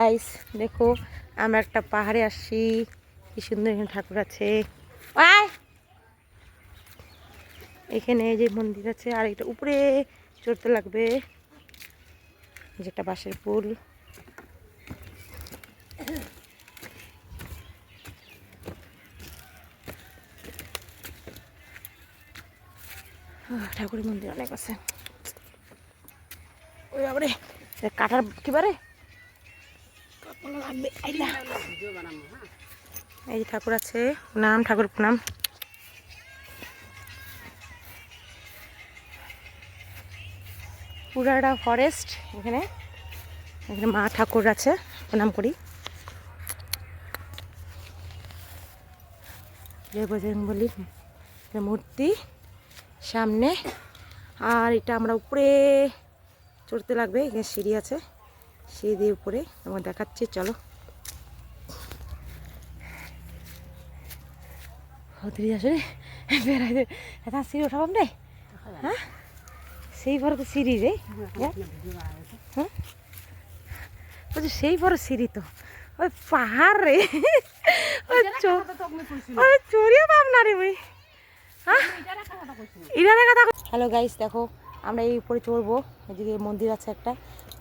Guys দেখো, আমরা একটা পাহাড়ে আসছি। কি সুন্দর এখানে ঠাকুর আছে। এখানে যে মন্দির আছে, আর এটা উপরে চড়তে লাগবে। এই যে একটা বাঁশের পুল। ঠাকুরের মন্দির অনেক আছে। ওই এটা কাটার কি এই ঠাকুর আছে, নাম ঠাকুর প্রণাম পুরাটা ফরেস্ট, এখানে। এখানে মা ঠাকুর আছে প্রণাম করি। বলি মূর্তি সামনে। আর এটা আমরা উপরে চড়তে লাগবে, এখানে সিঁড়ি আছে। সিঁড়ি দিয়ে উপরে তোমার দেখাচ্ছি চলো। হতরি আসলে বেড়াইতে এটা সিঁড়ি উঠাবাম রে হ্যাঁ? সেই বড় তো সিঁড়ি রে। হ্যাঁ হ্যাঁ? বলছি সেই বড় সিঁড়ি তো। ওই পাহাড় রে। ওই চড়িয়ে পাব না রে ওই। হ্যাঁ? ইরানের কথা হ্যালো গাইস দেখো আমরা এই উপরে চড়বো, এদিকে মন্দির আছে একটা,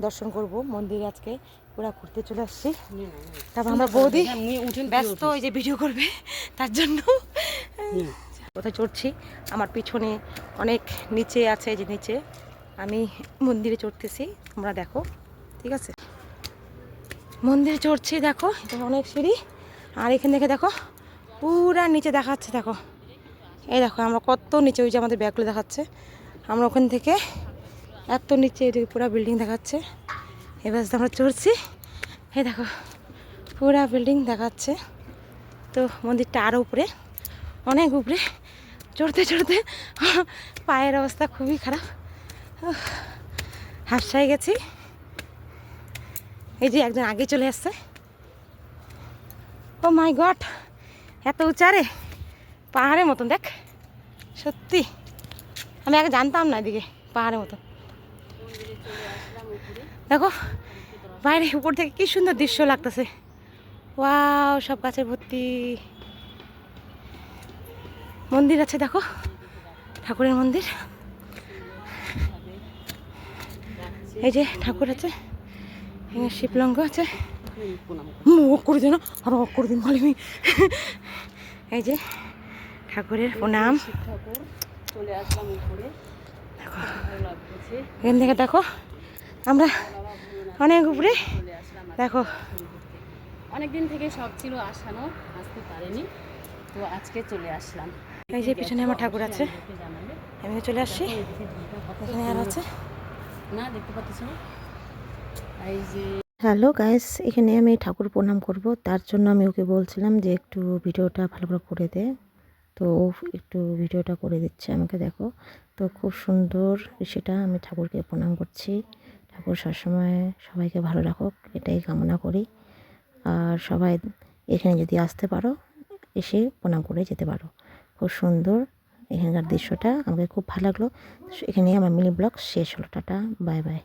দর্শন করব, মন্দির আজকে পুরা ঘুরতে চলে আসছি। তারপর আমরা বৌদি, ব্যস্ত, ওই যে ভিডিও করবে, তার জন্য। কোথায় চড়ছি? আমার পিছনে অনেক নিচে আছে যে নিচে। আমি মন্দিরে চড়তেছি, তোমরা দেখো, ঠিক আছে? মন্দিরে চড়ছি, দেখো এটা অনেক সিঁড়ি। আর এখান থেকে দেখো, পুরা নিচে দেখাচ্ছে, দেখো। এই দেখো, আমরা কত নিচে, ওই যে আমাদের ব্যাগগুলো দেখাচ্ছে। আমরা ওখান থেকে এত নিচে এদিকে পুরো বিল্ডিং দেখাচ্ছে। এবার আমরা চড়ছি। এই দেখো পুরা বিল্ডিং দেখাচ্ছে। তো মন্দিরটা আরও উপরে অনেক উপরে। চড়তে চড়তে পায়ের অবস্থা খুবই খারাপ। উফ, হাফসায় গেছি। এই যে একজন আগে চলে আসছে। ও মাই গড এত উঁচারে পাহাড়ের মতন দেখ। সত্যি। আমি আগে জানতাম না এদিকে, পাহাড়ের মতো। দেখো, বাইরে উপর থেকে কি সুন্দর দৃশ্য লাগতেছে। ওয়াও, সব গাছের ভর্তি। মন্দির আছে, দেখো। ঠাকুরের মন্দির। এই যে ঠাকুর আছে শিবলঙ্গ আছে। করে দিন করে দিন এই যে ঠাকুরের প্রণাম। চলে আসলাম উপরে। এখান থেকে দেখো আমরা অনেক উপরে। চলে আসলাম আর দেখো। অনেকদিন থেকে সব ছিল আসানো আসতে পারেনি। তো আজকে চলে আসলাম। এই যে পিছনে আমার ঠাকুর আছে। আমি চলে আসছি। এখানে আর আছে। না দেখতে পাচ্ছ এই যে হ্যালো গাইস এখানে আমি ঠাকুর প্রণাম করব। তার জন্য আমি ওকে বলছিলাম যে একটু ভিডিওটা ভালো করে করে দে। তো একটু ভিডিওটা করে দিচ্ছে আমাকে, দেখো। তো খুব সুন্দর সেটা আমি ঠাকুরকে প্রণাম করছি। ঠাকুর সবসময় সবাইকে ভালো রাখুক, এটাই কামনা করি। আর সবাই এখানে যদি আসতে পারো, এসে প্রণাম করে যেতে পারো। খুব সুন্দর এখানকার দৃশ্যটা, আমাকে খুব ভালো লাগল। এখানে আমার মিনি ব্লগ শেষ হলো, টাটা বাই বাই